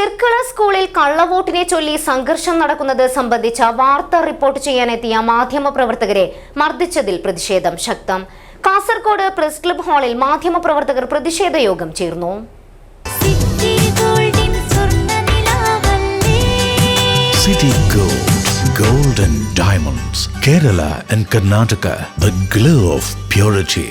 ചെർക്കള സ്കൂളിൽ കള്ളവോട്ടിനെ ചൊല്ലി സംഘർഷം നടക്കുന്നത് സംബന്ധിച്ച വാർത്ത റിപ്പോർട്ട് ചെയ്യാനെത്തിയ മാധ്യമപ്രവർത്തകരെ മർദ്ദിച്ചതിൽ പ്രതിഷേധം ശക്തം. കാസർകോട് പ്രസ് ക്ലബ് ഹാളിൽ മാധ്യമപ്രവർത്തകർ പ്രതിഷേധ യോഗം ചേർന്നു. City Gold, Gold and Diamonds, Kerala and Karnataka, the glow of purity.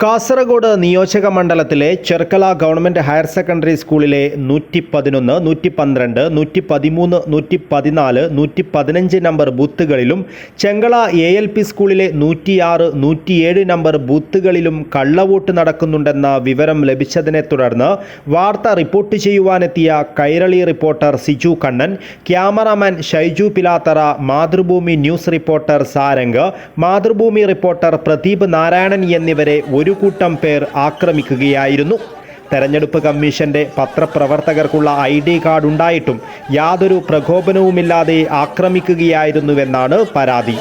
Kasaragod നിയോജക മണ്ഡലത്തിലെ ചെർക്കല ഗവൺമെന്റ് ഹയർ സെക്കൻഡറി സ്കൂളിലെ നൂറ്റി പതിനൊന്ന് നൂറ്റി പന്ത്രണ്ട് നൂറ്റി പതിമൂന്ന് നൂറ്റി പതിനാല് നൂറ്റി പതിനഞ്ച് നമ്പർ ബൂത്തുകളിലും ചെങ്കള എ എൽ പി സ്കൂളിലെ നൂറ്റിയാറ് നൂറ്റിയേഴ് നമ്പർ ബൂത്തുകളിലും കള്ളവോട്ട് നടക്കുന്നുണ്ടെന്ന വിവരം ലഭിച്ചതിനെ തുടർന്ന് വാർത്ത report ചെയ്യുവാനെത്തിയ Kairali reporter Siju Kannan cameraman Shaiju Pilathara Mathrubhumi news reporter Sarang Mathrubhumi reporter Pradeep Narayanan എന്നിവരെ ഒരു കൂട്ടം പേർ ആക്രമിക്കുകയായിരുന്നു. തെരഞ്ഞെടുപ്പ് കമ്മീഷന്റെ പത്രപ്രവർത്തകർക്കുള്ള ഐ ഡി കാർഡ് ഉണ്ടായിട്ടും യാതൊരു പ്രകോപനവുമില്ലാതെ ആക്രമിക്കുകയായിരുന്നുവെന്നാണ് പരാതി.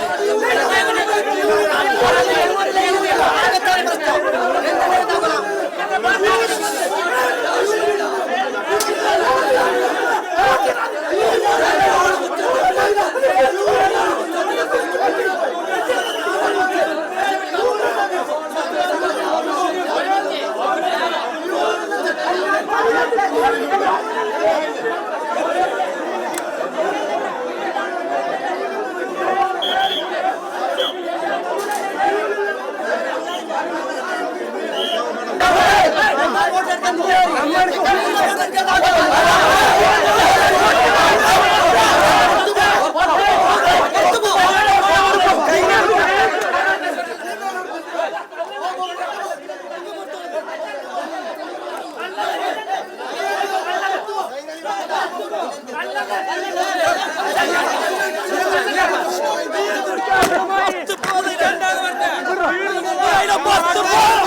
Bastı bastı bastı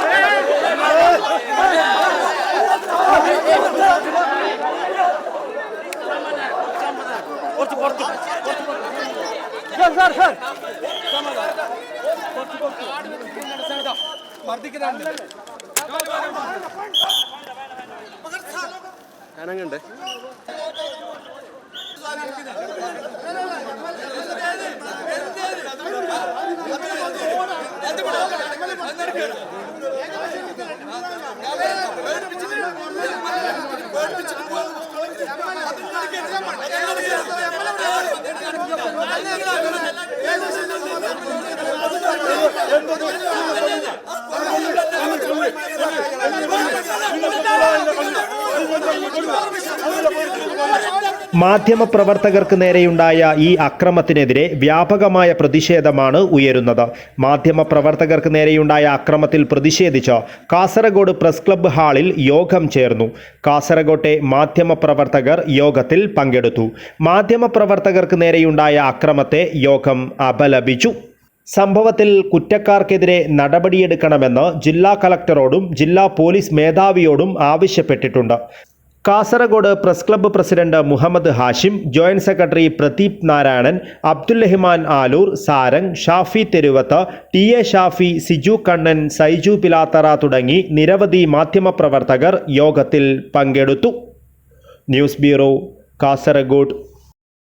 ഞങ്ങൾ പങ്കെടുക്കാൻ സാർ സാർ കനങ്ങണ്ടേ മാധ്യമപ്രവർത്തകർക്ക് നേരെയുണ്ടായ ഈ അക്രമത്തിനെതിരെ വ്യാപകമായ പ്രതിഷേധമാണ് ഉയരുന്നത്. മാധ്യമപ്രവർത്തകർക്ക് നേരെയുണ്ടായ അക്രമത്തിൽ പ്രതിഷേധിച്ച് കാസർഗോഡ് പ്രസ് ക്ലബ്ബ് ഹാളിൽ യോഗം ചേർന്നു. കാസർഗോട്ടെ മാധ്യമപ്രവർത്തകർ യോഗത്തിൽ പങ്കെടുത്തു. മാധ്യമപ്രവർത്തകർക്ക് നേരെയുണ്ടായ അക്രമത്തെ യോഗം അപലപിച്ചു. സംഭവത്തിൽ കുറ്റക്കാർക്കെതിരെ നടപടിയെടുക്കണമെന്ന് ജില്ലാ കളക്ടറോടും ജില്ലാ പോലീസ് മേധാവിയോടും ആവശ്യപ്പെട്ടിട്ടുണ്ട്. Kasaragod press club president Muhammad Hashim joint secretary Pradeep Narayanan Abdul Rahman Alur Sarang Shafi Theruvath T A Shafi Siju Kannan Saiju Pilathara തുടങ്ങി നിരവധി മാധ്യമപ്രവർത്തകർ യോഗത്തിൽ പങ്കെടുത്തു. News bureau Kasaragod.